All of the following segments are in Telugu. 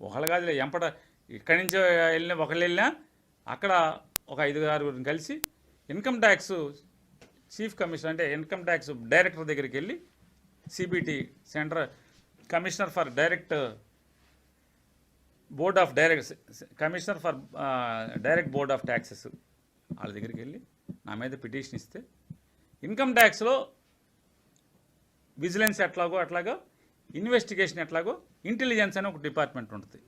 ఒకళ్ళు కాదు ఎంపట ఇక్కడి నుంచి వెళ్ళిన ఒకళ్ళు వెళ్ళినా అక్కడ ఒక ఐదు ఆరుగురిని కలిసి ఇన్కమ్ ట్యాక్స్ చీఫ్ కమిషనర్ అంటే ఇన్కమ్ ట్యాక్స్ డైరెక్టర్ దగ్గరికి వెళ్ళి CBT center commissioner for direct board of direct commissioner for direct board of taxes వాళ్ళ దగ్గరికి వెళ్ళి నా మీద పిటిషన్ ఇస్తే ఇన్కమ్ ట్యాక్స్లో విజిలెన్స్ ఎట్లాగో అట్లాగో ఇన్వెస్టిగేషన్ ఎట్లాగో ఇంటెలిజెన్స్ అని ఒక డిపార్ట్మెంట్ ఉంటుంది.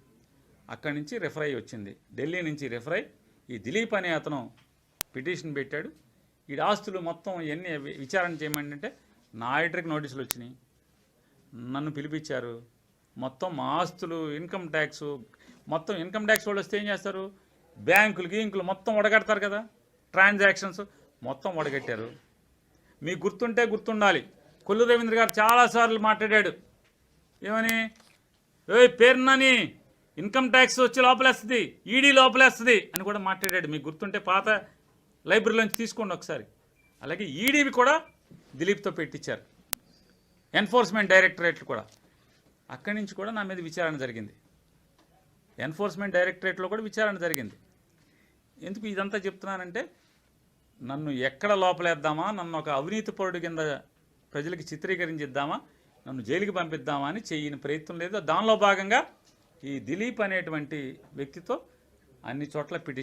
అక్కడి నుంచి రెఫర్ అయ్యి వచ్చింది. ఢిల్లీ నుంచి రెఫర్ అయ్యి ఈ దిలీప్ అనే అతను పిటిషన్ పెట్టాడు. ఈ ఆస్తులు మొత్తం ఎన్ని విచారణ చేయమని అంటే నా ఆడిటర్కి నోటీసులు వచ్చినాయి. నన్ను పిలిపించారు. మొత్తం మా ఆస్తులు ఇన్కమ్ ట్యాక్స్ మొత్తం ఇన్కమ్ ట్యాక్స్ వాళ్ళు వస్తే ఏం చేస్తారు? బ్యాంకులు గీంకులు మొత్తం వడగడతారు కదా. ట్రాన్సాక్షన్స్ మొత్తం వడగట్టారు. మీకు గుర్తుంటే గుర్తుండాలి. కొల్లు రవీంద్ర గారు చాలాసార్లు మాట్లాడాడు. ఏమని? ఏ పేరునని ఇన్కమ్ ట్యాక్స్ వచ్చి లోపలేస్తుంది. ఈడీ లోపలేస్తుంది అని కూడా మాట్లాడాడు. మీకు గుర్తుంటే పాత లైబ్రరీలోంచి తీసుకోండి ఒకసారి. అలాగే ఈడీవి కూడా దిలీప్తో పెట్టించారు. ఎన్ఫోర్స్మెంట్ డైరెక్టరేట్లు కూడా. అక్కడి నుంచి కూడా నా మీద విచారణ జరిగింది. ఎన్ఫోర్స్మెంట్ డైరెక్టరేట్లో కూడా విచారణ జరిగింది. ఎందుకు ఇదంతా చెప్తున్నానంటే నన్ను ఎక్కడ లోపలేద్దామా నన్ను ఒక అవినీతి పరుడు కింద ప్రజలకి చిత్రీకరించిద్దామా నన్ను జైలుకి పంపిద్దామని చేయని ప్రయత్నం లేదు. దానిలో భాగంగా ఈ దిలీప్ అనేటువంటి వ్యక్తితో అన్ని చోట్ల పిటిషన్